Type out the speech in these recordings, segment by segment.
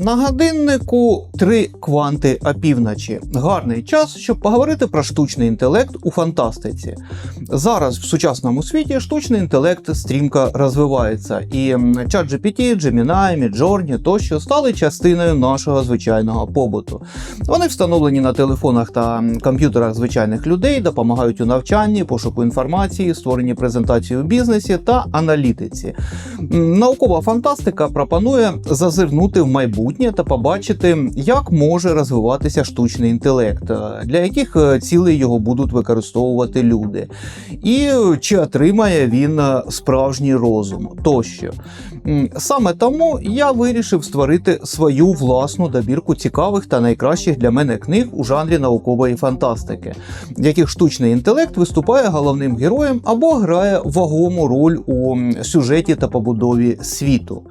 На годиннику три кванти опівночі. Гарний час, щоб поговорити про штучний інтелект у фантастиці. Зараз в сучасному світі штучний інтелект стрімко розвивається, і ChatGPT, Gemini, Midjourney тощо стали частиною нашого звичайного побуту. Вони встановлені на телефонах та комп'ютерах звичайних людей, допомагають у навчанні, пошуку інформації, створенні презентацій у бізнесі та аналітиці. Наукова фантастика пропонує зазирнути в майбутнє та побачити, як може розвиватися штучний інтелект, е, для яких е, цілей його будуть використовувати люди, і чи отримає він е, справжній розум тощо. Саме тому я вирішив створити свою власну добірку цікавих та найкращих для мене книг у жанрі наукової фантастики, в яких штучний інтелект виступає головним героєм або грає вагому роль у сюжеті та побудові світу.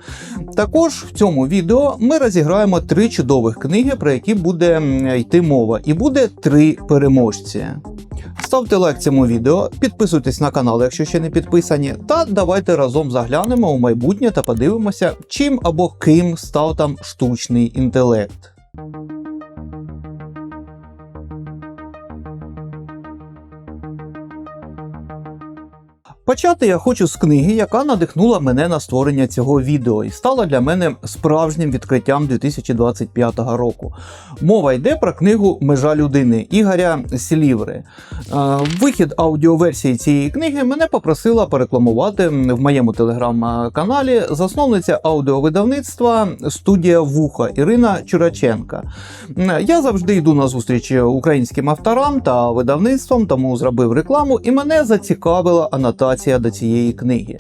Також в цьому відео ми розіграємо три чудових книги, про які буде йти мова, і буде три переможці. Ставте лайк цьому відео, підписуйтесь на канал, якщо ще не підписані, та давайте разом заглянемо у майбутнє та подивимося, чим або ким став там штучний інтелект. Почати я хочу з книги, яка надихнула мене на створення цього відео і стала для мене справжнім відкриттям 2025 року. Мова йде про книгу Межа людини Ігоря Сіліври. Е, Вихід аудіоверсії цієї книги мене попросила порекламувати в моєму телеграм-каналі засновниця аудіовидавництва студія Вуха Ірина Чураченка. Е, Я завжди йду на зустріч українським авторам та видавництвам, тому зробив рекламу, і мене зацікавила анотація до цієї книги.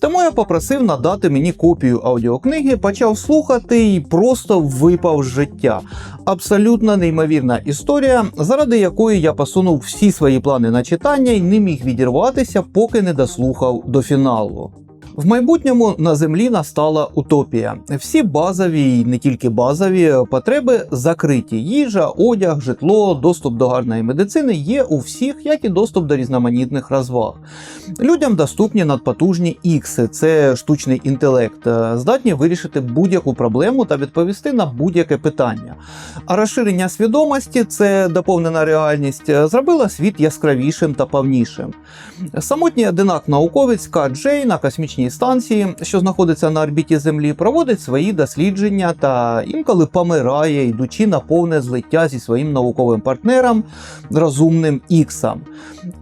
Тому я попросив надати мені копію аудіокниги, почав слухати і просто випав з життя. Абсолютно неймовірна історія, заради якої я посунув всі свої плани на читання і не міг відірватися, поки не дослухав до фіналу. В майбутньому на землі настала утопія. Всі базові і не тільки базові потреби закриті. Їжа, одяг, житло, доступ до гарної медицини є у всіх, як і доступ до різноманітних розваг. Людям доступні надпотужні ікси, це штучний інтелект, е, здатні вирішити будь-яку проблему та відповісти на будь-яке питання. А розширення свідомості, це доповнена реальність, е, зробила світ яскравішим та повнішим. Самотній одинак науковець Ка Джей на космічній станції, що знаходиться на орбіті Землі, проводить свої дослідження та інколи помирає, йдучи на повне злиття зі своїм науковим партнером розумним Іксом.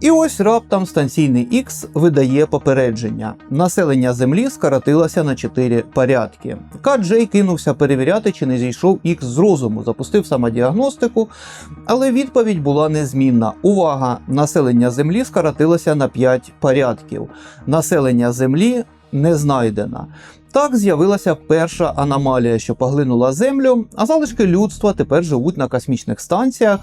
І ось раптом станційний Ікс видає попередження: населення Землі скоротилося на 4 порядки. Ка Джей кинувся перевіряти, чи не зійшов Ікс з розуму, запустив самодіагностику, але відповідь була незмінна. Увага! Населення Землі скоротилося на 5 порядків. Населення Землі не знайдено. Так з'явилася перша аномалія, що поглинула Землю, а залишки людства тепер живуть на космічних станціях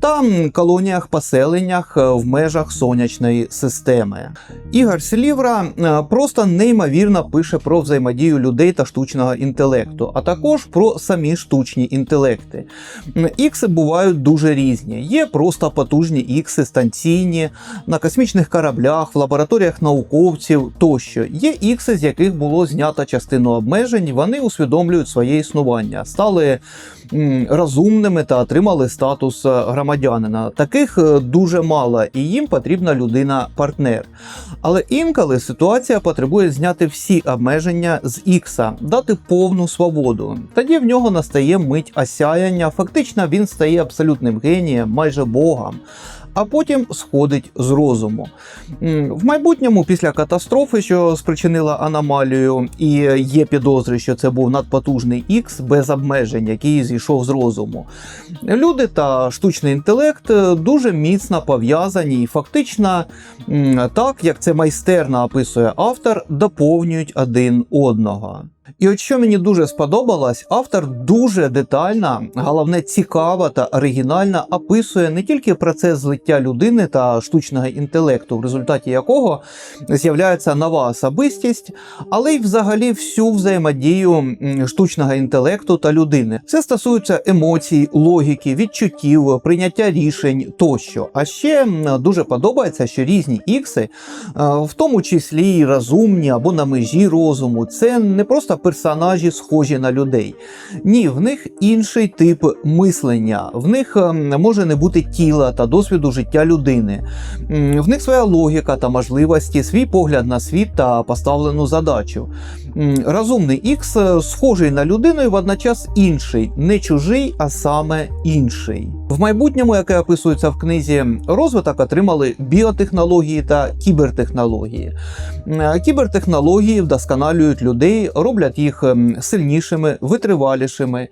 та колоніях поселеннях е, в межах сонячної системи. Ігор Селівра е, просто неймовірно пише про взаємодію людей та штучного інтелекту, а також про самі штучні інтелекти. Ікси бувають дуже різні. Є просто потужні ікси станційні, на космічних кораблях, в лабораторіях науковців тощо. Є ікси, з яких було знято частину обмежень, вони усвідомлюють своє існування, стали розумними та отримали статус е, громадянина. Таких е, дуже мало, і їм потрібна людина-партнер. Але інколи ситуація потребує зняти всі обмеження з ікса, дати повну свободу. Тоді в нього настає мить осяяння. Фактично він стає абсолютним генієм, майже богом. А потім сходить з розуму. В майбутньому, після катастрофи, що спричинила аномалію, і є підозри, що це був надпотужний Ікс без обмежень, який зійшов з розуму. Люди та штучний інтелект е, дуже міцно пов'язані і фактично, так як це майстерно описує автор, доповнюють один одного. І от що мені дуже сподобалось, автор дуже детально, головне цікаво та оригінально описує не тільки процес злиття людини та штучного інтелекту, в результаті якого з'являється нова особистість, але й взагалі всю взаємодію штучного інтелекту та людини. Це стосується емоцій, логіки, відчуттів, прийняття рішень тощо. А ще дуже подобається, що різні ікси, е, в тому числі і розумні або на межі розуму, це не просто просто персонажі схожі на людей. Ні, в них інший тип мислення, в них ем, може не бути тіла та досвіду життя людини. В них своя логіка та можливості, свій погляд на світ та поставлену задачу. Розумний Ікс е, схожий на людину і водночас інший, не чужий, а саме інший. В майбутньому, яке описується в книзі, розвиток отримали біотехнології та кібертехнології. Кібертехнології вдосконалюють людей, роблять їх ем, сильнішими, витривалішими,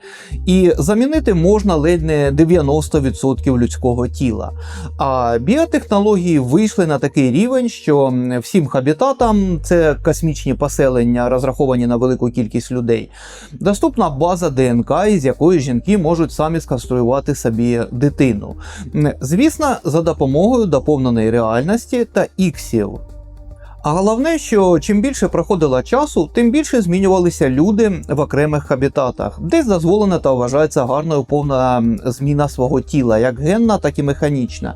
і замінити можна ледь не 90% людського тіла. А біотехнології вийшли на такий рівень, що всім хабітатам, це космічні поселення, розраховані на велику кількість людей, доступна база ДНК, із якої жінки можуть самі сконструювати собі дитину. Звісно, за допомогою доповненої реальності та іксів. А головне, що чим більше проходило часу, тим більше змінювалися люди в окремих хабітатах, десь дозволена та вважається гарною повна зміна свого тіла, як генна, так і механічна.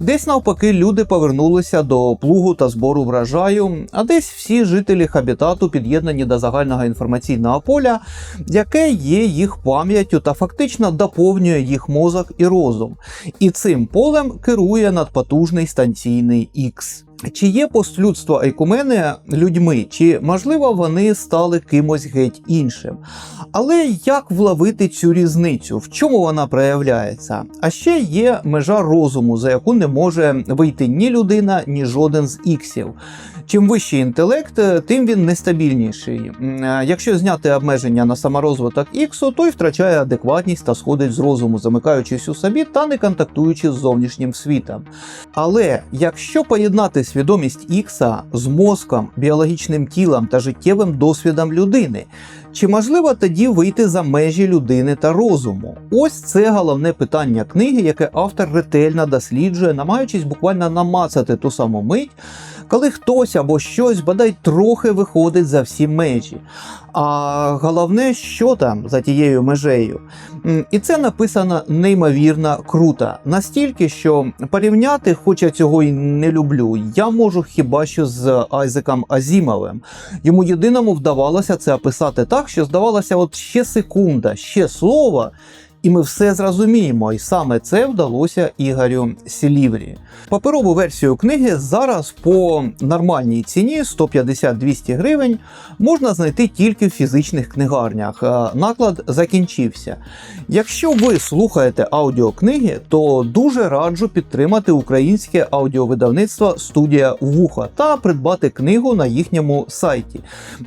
Десь навпаки люди повернулися до плугу та збору врожаю, а десь всі жителі хабітату під'єднані до загального інформаційного поля, яке є їх пам'яттю та фактично доповнює їх мозок і розум. І цим полем керує надпотужний станційний Ікс. Чи є постлюдство Айкумени людьми, чи можливо вони стали кимось геть іншим? Але як вловити цю різницю? В чому вона проявляється? А ще є межа розуму, за яку не може вийти ні людина, ні жоден з іксів. Чим вищий інтелект, тим він нестабільніший. Якщо зняти обмеження на саморозвиток іксу, той втрачає адекватність та сходить з розуму, замикаючись у собі та не контактуючи з зовнішнім світом. Але якщо поєднати свідомість Ікса з мозком, біологічним тілом та життєвим досвідом людини, чи можливо тоді вийти за межі людини та розуму? Ось це головне питання книги, яке автор ретельно досліджує, намагаючись буквально намацати ту саму мить, коли хтось або щось бодай трохи виходить за всі межі. А головне, що там за тією межею. І це написано неймовірно круто. Настільки, що порівняти, хоча цього і не люблю, я можу хіба що з Айзеком Азімовим. Йому єдиному вдавалося це описати так, що здавалося, от ще секунда, ще слово. І ми все зрозуміємо, і саме це вдалося Ігорю Сіліврі. Паперову версію книги зараз по нормальній ціні 150-200 гривень можна знайти тільки в фізичних книгарнях. Е, Наклад закінчився. Якщо ви слухаєте аудіокниги, то дуже раджу підтримати українське аудіовидавництво Студія Вуха та придбати книгу на їхньому сайті.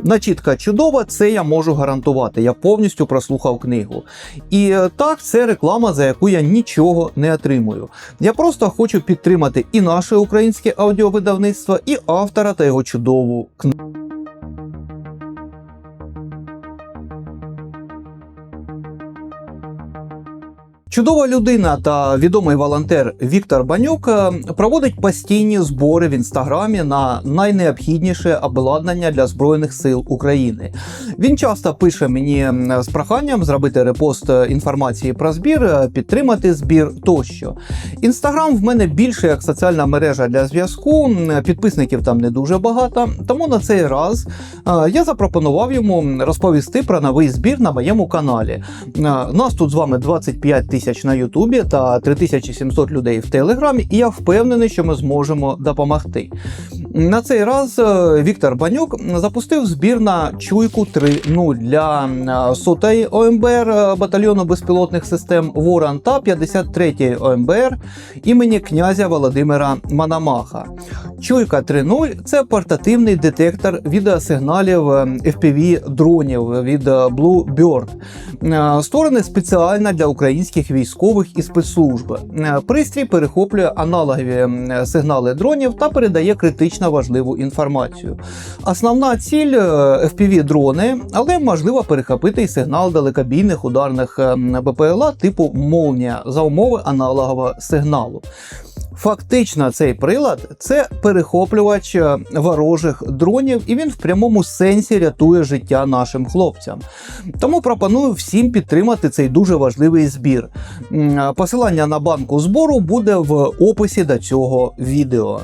Начітка чудова, це я можу гарантувати. Я повністю прослухав книгу. І е, так, це реклама, за яку я нічого не отримую. Я просто хочу підтримати і наше українське аудіовидавництво, і автора та його чудову книгу. Чудова людина та відомий волонтер Віктор Банюк е, проводить постійні збори в інстаграмі на найнеобхідніше обладнання для збройних сил України. Він часто пише мені з проханням зробити репост е, інформації про збір, е, підтримати збір тощо. Інстаграм в мене більше як соціальна мережа для зв'язку. Підписників там не дуже багато. Тому на цей раз я запропонував йому розповісти про новий збір на моєму каналі. Нас тут з вами 25 тисяч на Ютубі та 3700 людей в Телеграмі, і я впевнений, що ми зможемо допомогти. На цей раз е, Віктор Банюк запустив збір на чуйку 3.0 для е, сотої ОМБР е, батальйону безпілотних систем Ворон та 53-ї ОМБР імені князя Володимира Манамаха. Чуйка 3.0 це портативний детектор відеосигналів FPV дронів від Blue Bird, створений спеціально для українських військових і спецслужб. Е, Пристрій перехоплює аналогові сигнали дронів та передає критично важливу інформацію. Основна ціль е, FPV дрони, але можливо перехопити й сигнал далекобійних ударних БПЛА типу Молнія за умови аналогового сигналу. Фактично, цей прилад це перехоплювач е, ворожих дронів, і він в прямому сенсі рятує життя нашим хлопцям. Тому пропоную всім підтримати цей дуже важливий збір. Е, Посилання на банку збору буде в описі до цього відео.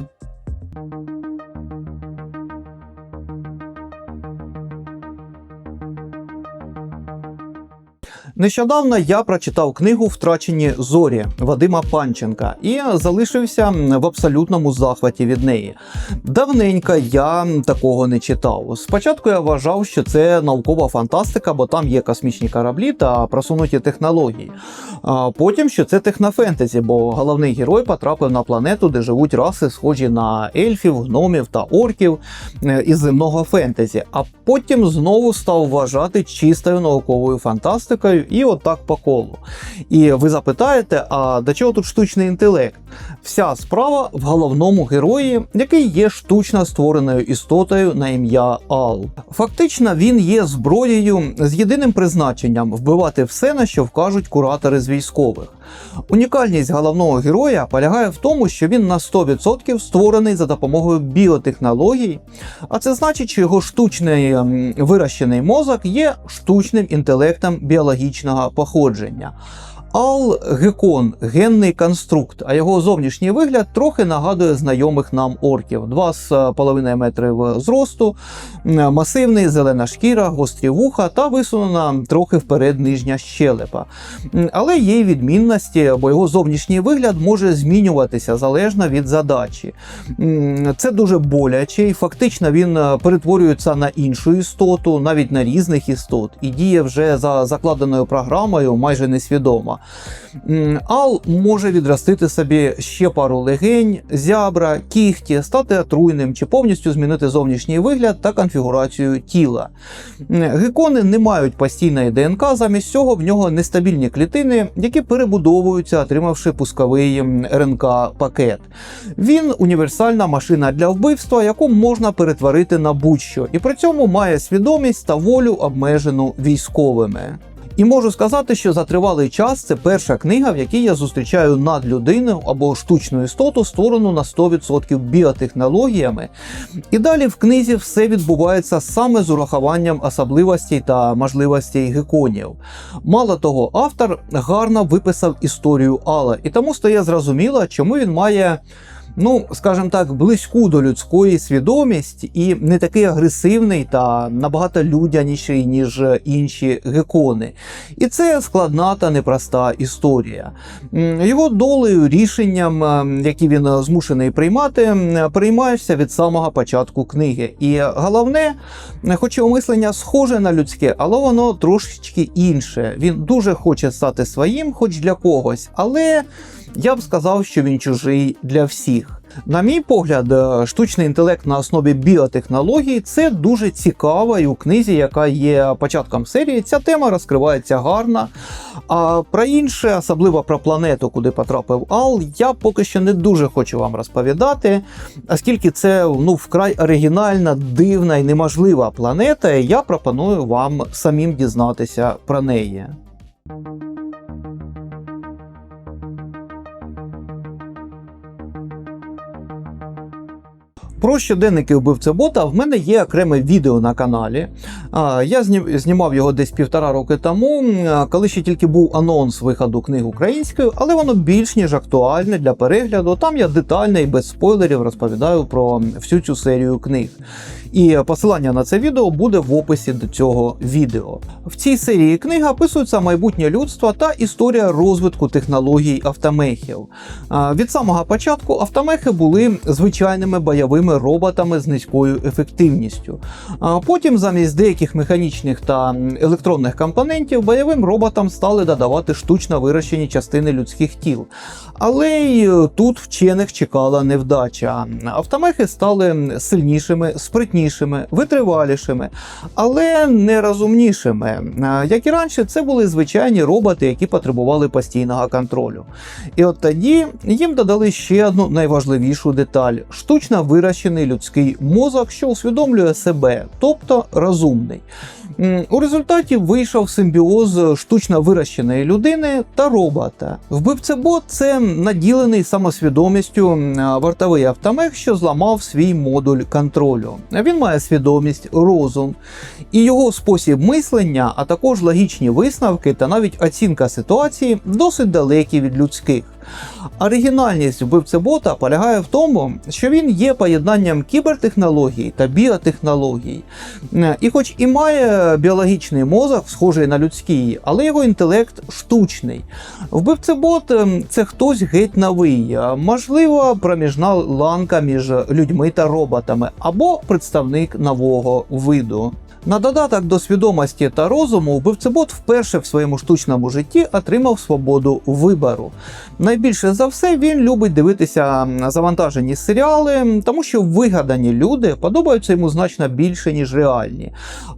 Нещодавно я прочитав книгу Втрачені зорі Вадима Панченка і залишився в абсолютному захваті від неї. Давненько я такого не читав. Спочатку я вважав, що це наукова фантастика, бо там є космічні кораблі та просунуті технології. А потім, що це технофентезі, бо головний герой потрапив на планету, де живуть раси, схожі на ельфів, гномів та орків е, із земного фентезі. А потім знову став вважати чистою науковою фантастикою і отак по колу. І ви запитаєте, а до чого тут штучний інтелект? Вся справа в головному герої, який є штучно створеною істотою на ім'я Ал. Фактично, він є зброєю з єдиним призначенням вбивати все, на що вкажуть куратори з військових. Унікальність головного героя полягає в тому, що він на 100% створений за допомогою біотехнологій, а це значить, що його штучний ем, вирощений мозок є штучним інтелектом біологічного походження. Ал Гекон генний конструкт, а його зовнішній вигляд трохи нагадує знайомих нам орків: 2,5 метрів зросту, масивний, зелена шкіра, гострі вуха та висунена трохи вперед нижня щелепа. Але є й відмінності, бо його зовнішній вигляд може змінюватися залежно від задачі. Це дуже боляче, і фактично він е, перетворюється на іншу істоту, навіть на різних істот, і діє вже за закладеною програмою майже несвідомо. Ал може відростити собі ще пару легень, зябра, кігті, стати отруйним чи повністю змінити зовнішній вигляд та конфігурацію тіла. Гекони не мають постійної ДНК, замість цього в нього нестабільні клітини, які перебудовуються, отримавши пусковий РНК-пакет. Він універсальна машина для вбивства, яку можна перетворити на будь-що, і при цьому має свідомість та волю обмежену військовими. І можу сказати, що за тривалий час це перша книга, в якій я зустрічаю надлюдину або штучну істоту, створену на 100% біотехнологіями. І далі в книзі все відбувається саме з урахуванням особливостей та можливостей геконів. Мало того, автор гарно виписав історію Алла, і тому стає зрозуміло, чому він має ну, скажімо так, близьку до людської свідомість і не такий агресивний та набагато людяніший, ніж інші гекони. І це складна та непроста історія. Його долею, рішенням, е, які він змушений приймати, м, переймаєшся від самого початку книги. І головне, хоч його мислення схоже на людське, але воно трошечки інше. Він дуже хоче стати своїм, хоч для когось, але я б сказав, що він чужий для всіх. На мій погляд, е, штучний інтелект на основі біотехнологій це дуже цікаво, і у книзі, яка є початком серії, ця тема розкривається гарно. А про інше, особливо про планету, куди потрапив Ал, я поки що не дуже хочу вам розповідати, оскільки це ну, вкрай оригінальна, дивна і неможлива планета, я пропоную вам самим дізнатися про неї. Про щоденники вбивцебота в мене є окреме відео на каналі. Я знімав його десь півтора роки тому, коли ще тільки був анонс виходу книг українською, але воно більш ніж актуальне для перегляду. Там я детально і без спойлерів розповідаю про всю цю серію книг. І посилання на це відео буде в описі до цього відео. В цій серії книг описується майбутнє людства та історія розвитку технологій автомехів. Від самого початку автомехи були звичайними бойовими роботами з низькою ефективністю. А потім, замість деяких механічних та електронних компонентів, бойовим роботам стали додавати штучно вирощені частини людських тіл. Але й тут вчених чекала невдача. Автомехи стали сильнішими, спритнішими, витривалішими, але не розумнішими. Е, Як і раніше, це були звичайні роботи, які потребували постійного контролю. І от тоді їм додали ще одну найважливішу деталь: штучно вирощений людський мозок, що усвідомлює себе, тобто розумний. У результаті вийшов симбіоз штучно вирощеної людини та робота. Вбивцебот це наділений самосвідомістю вартовий автомех, що зламав свій модуль контролю. Він має свідомість, розум, і його спосіб мислення, а також логічні висновки та навіть оцінка ситуації досить далекі від людських. Оригінальність вбивцебота полягає в тому, що він є поєднанням кібертехнологій та біотехнологій. Е, І хоч і має біологічний мозок, схожий на людський, але його інтелект штучний. Вбивцебот ем, це хтось геть новий, можливо, проміжна ланка між людьми та роботами, або представник нового виду. На додаток до свідомості та розуму, вбивцебот вперше в своєму штучному житті отримав свободу вибору. Найбільше за все він любить дивитися завантажені серіали, тому що вигадані люди подобаються йому значно більше, ніж реальні.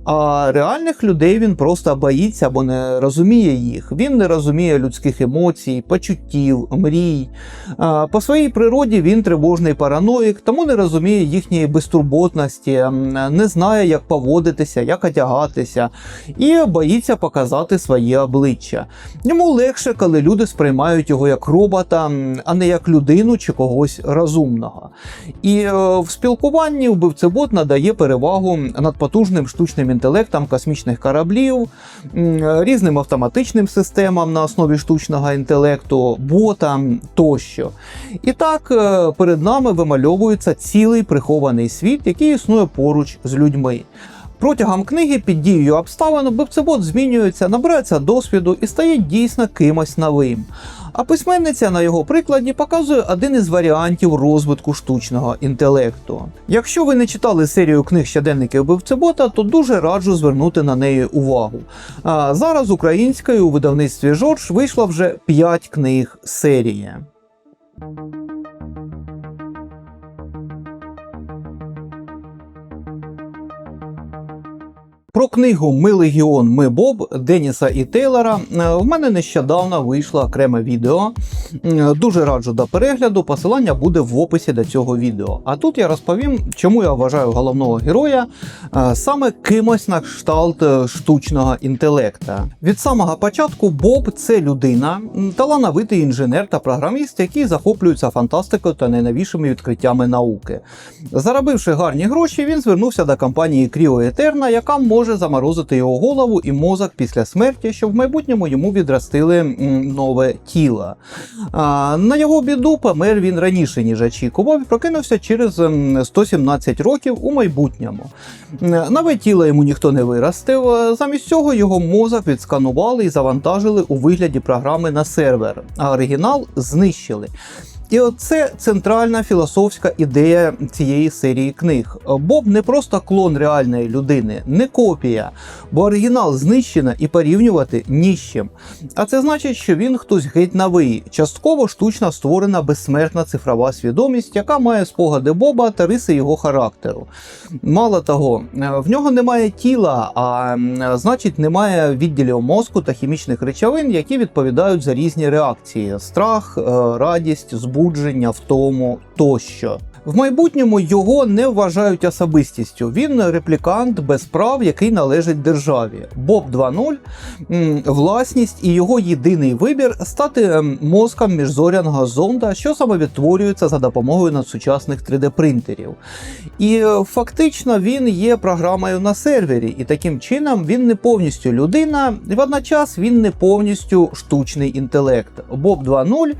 А реальних людей він просто боїться або не розуміє їх. Він не розуміє людських емоцій, почуттів, мрій. По своїй природі він тривожний параноїк, тому не розуміє їхньої безтурботності, не знає, як поводитися, як одягатися, і боїться показати своє обличчя. Йому легше, коли люди сприймають його як робота, а не як людину чи когось розумного. І е, в спілкуванні вбивцебот надає перевагу над потужним штучним інтелектом космічних кораблів, різним автоматичним системам на основі штучного інтелекту, ботам тощо. І так е, перед нами вимальовується цілий прихований світ, який існує поруч з людьми. Протягом книги під дією обставин вбивцебот змінюється, набирається досвіду і стає дійсно кимось новим. А письменниця на його прикладі показує один із варіантів розвитку штучного інтелекту. Якщо ви не читали серію книг щоденники вбивцебота, то дуже раджу звернути на неї увагу. А зараз українською у видавництві Жорж вийшло вже 5 книг серії. Про книгу Ми Легіон, Ми Боб Деніса і Тейлора е, в мене нещодавно вийшло окреме відео. Е, Дуже раджу до перегляду. Посилання буде в описі до цього відео. А тут я розповім, чому я вважаю головного героя е, саме кимось на кшталт штучного інтелекта. Від самого початку Боб це людина, талановитий інженер та програміст, який захоплюється фантастикою та найновішими відкриттями науки. Заробивши гарні гроші, він звернувся до компанії Cryo Eterna, яка може заморозити його голову і мозок після смерті, щоб в майбутньому йому відростили нове тіло. А, на його біду помер він раніше, ніж очікував, і прокинувся через 117 років у майбутньому. Нове тіло йому ніхто не виростив. Замість цього його мозок відсканували і завантажили у вигляді програми на сервер, а оригінал знищили. І оце центральна філософська ідея цієї серії книг. Боб не просто клон реальної людини, не копія, бо оригінал знищено і порівнювати ні з чим. А це значить, що він хтось геть новий, частково штучно створена безсмертна цифрова свідомість, яка має спогади Боба та риси його характеру. Мало того, в нього немає тіла, а значить немає відділів мозку та хімічних речовин, які відповідають за різні реакції: страх, е, радість, збудження, втому тощо. В майбутньому його не вважають особистістю. Він реплікант без прав, який належить державі. Боб 2.0 власність і його єдиний вибір стати мозком міжзоряного зонда, що самовідтворюється за допомогою надсучасних 3D-принтерів. І е, фактично він є програмою на сервері, і таким чином він не повністю людина, і водночас він не повністю штучний інтелект. Боб 2.0,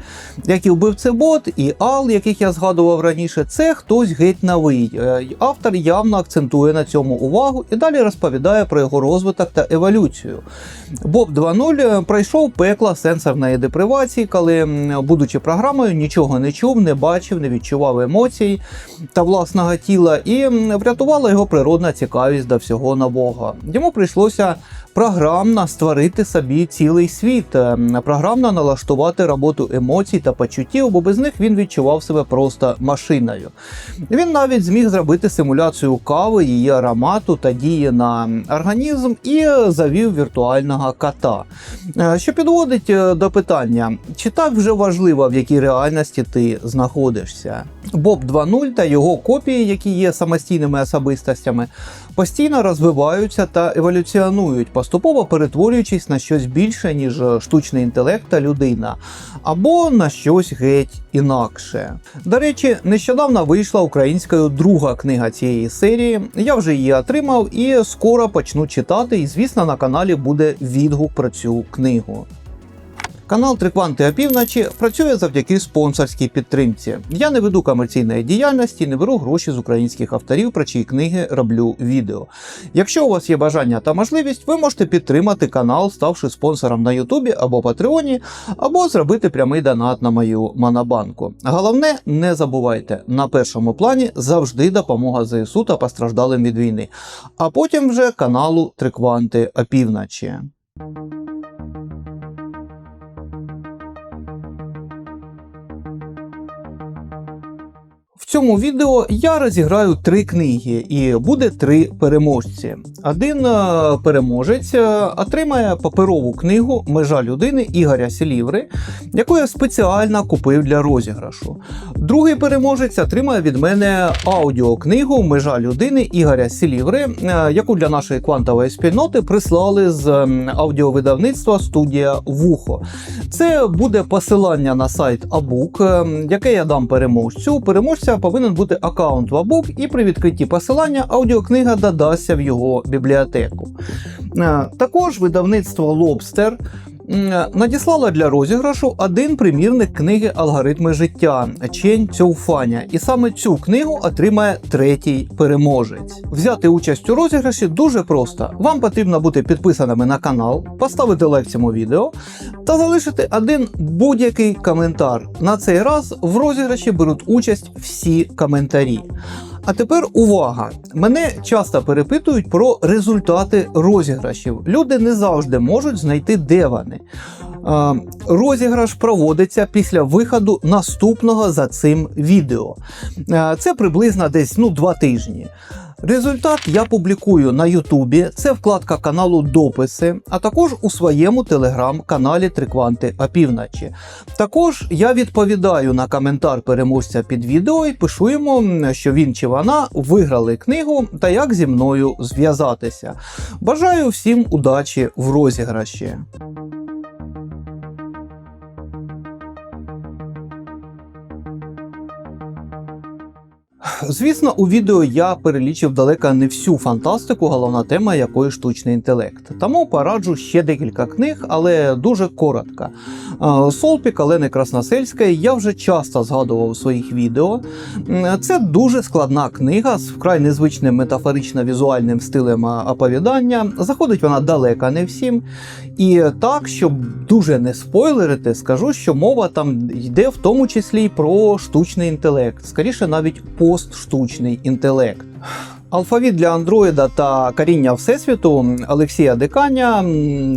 як і вбивцебот, і Ал, яких я згадував раніше, це хтось геть новий. Е, Автор явно акцентує на цьому увагу і далі розповідає про його розвиток та еволюцію. Боб 2.0 пройшов пекло сенсорної депривації, коли, будучи програмою, нічого не чув, не бачив, не відчував емоцій та власного тіла, і врятувала його природна цікавість до всього нового. Йому прийшлося програмно створити собі цілий світ, е, програмно налаштувати роботу емоцій та почуттів, бо без них він відчував себе просто машиною. Він навіть зміг зробити симуляцію кави, її аромату та дії на організм і завів віртуального кота. Е, Що підводить е, до питання, чи так вже важливо, в якій реальності ти знаходишся? Боб 2.0 та його копії, які є самостійними особистостями, постійно розвиваються та еволюціонують, поступово перетворюючись на щось більше, ніж штучний інтелект та людина, або на щось геть інакше. До речі, нещодавно вийшла українською друга книга цієї серії. Я вже її отримав і скоро почну читати. І звісно, на каналі буде відгук про цю книгу. Канал Трикванти опівночі працює завдяки спонсорській підтримці. Я не веду комерційної діяльності, не беру гроші з українських авторів, про чиї книги роблю відео. Якщо у вас є бажання та можливість, ви можете підтримати канал, ставши спонсором на Ютубі або Патреоні, або зробити прямий донат на мою монобанку. Головне, не забувайте, на першому плані завжди допомога ЗСУ та постраждалим від війни, а потім вже каналу Трикванти опівночі. Цьому відео я розіграю три книги, і буде три переможці. Один е, переможець е, отримає паперову книгу Межа людини Ігоря Селіври, яку я спеціально купив для розіграшу. Другий переможець отримає від мене аудіокнигу Межа людини Ігоря Селіври, е, яку для нашої квантової спільноти прислали з аудіовидавництва студія Вухо. Це буде посилання на сайт Абук, ем, яке я дам переможцю. Переможця повинен бути аккаунт в Абук, і при відкритті посилання аудіокнига додасться в його бібліотеку. Е, Також видавництво Lobster м, надіслало для розіграшу один примірник книги Алгоритми життя Чень Цьоуфаня. І саме цю книгу отримає третій переможець. Взяти участь у розіграші дуже просто. Вам потрібно бути підписаними на канал, поставити лайк цьому відео та залишити один будь-який коментар. На цей раз в розіграші беруть участь всі коментарі. А тепер увага! Мене часто перепитують про результати розіграшів. Люди не завжди можуть знайти, де вони. Розіграш проводиться після виходу наступного за цим відео. Це приблизно десь ну, два тижні. Результат я публікую на Ютубі, це вкладка каналу Дописи, а також у своєму телеграм-каналі Трикванти опівночі. Також я відповідаю на коментар переможця під відео і пишу йому, що він чи вона виграли книгу та як зі мною зв'язатися. Бажаю всім удачі в розіграші. Звісно, у відео я перелічив далеко не всю фантастику, головна тема якої штучний інтелект. Тому пораджу ще декілька книг, але дуже коротко. Е, Солпік Олени Красносельської я вже часто згадував у своїх відео. Це дуже складна книга з вкрай незвичним метафорично-візуальним стилем оповідання. Заходить вона далеко не всім. І так, щоб дуже не спойлерити, скажу, що мова там йде в тому числі й про штучний інтелект, скоріше навіть постштучний інтелект. Алфавіт для андроїда та коріння Всесвіту Олексія Деканя.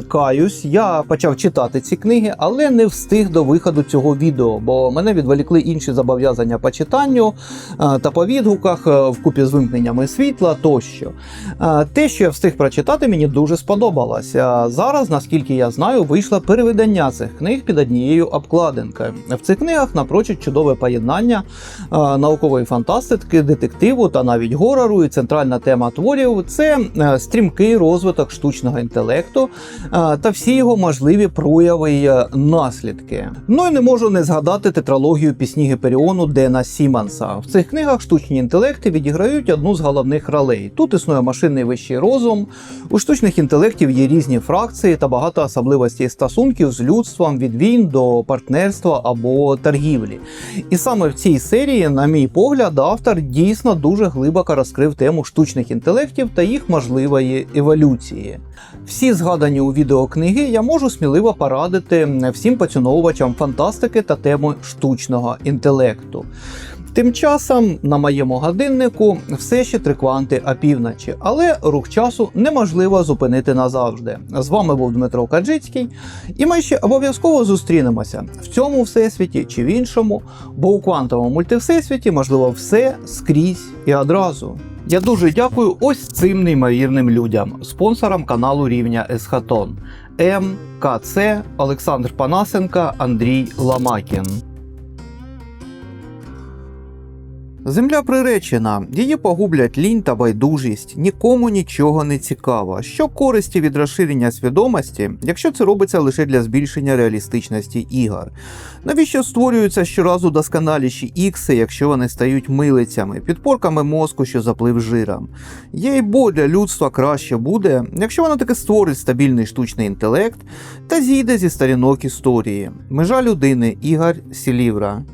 Каюсь, я почав читати ці книги, але не встиг до виходу цього відео, бо мене відволікли інші зобов'язання по читанню е, та по відгуках е, вкупі з вимкненнями світла тощо. Е, Те, що я встиг прочитати, мені дуже сподобалось. Зараз, наскільки я знаю, вийшло перевидання цих книг під однією обкладинкою. В цих книгах напрочуд чудове поєднання наукової фантастики, детективу та навіть горору. І центральна тема творів це е, стрімкий розвиток штучного інтелекту е, та всі його можливі прояви й е, наслідки. Ну і не можу не згадати тетралогію пісні Гіперіону Дена Сіманса. В цих книгах штучні інтелекти відіграють одну з головних ролей. Тут існує машинний вищий розум. У штучних інтелектів є різні фракції та багато особливостей стосунків з людством від війн до партнерства або торгівлі. І саме в цій серії, на мій погляд, автор дійсно дуже глибоко розкрив тему штучних інтелектів та їх можливої еволюції. Всі згадані у відео книги я можу сміливо порадити всім поціновувачам фантастики та теми штучного інтелекту. Тим часом на моєму годиннику все ще три кванти опівночі, але рух часу неможливо зупинити назавжди. З вами був Дмитро Каджицький, і ми ще обов'язково зустрінемося в цьому всесвіті чи в іншому, бо у квантовому мультивсесвіті можливо все скрізь і одразу. Я дуже дякую ось цим неймовірним людям, спонсорам каналу рівня Есхатон М, КЦ, Олександр Панасенка, Андрій Ламакін. Земля приречена, її погублять лінь та байдужість, нікому нічого не цікаво. Що користі від розширення свідомості, якщо це робиться лише для збільшення реалістичності ігор? Навіщо створюються щоразу досконаліші ікси, якщо вони стають милицями, підпорками мозку, що заплив жиром? Є й бо для людства краще буде, якщо воно таки створить стабільний штучний інтелект та зійде зі сторінок історії. Межа людини Ігор Сілівра.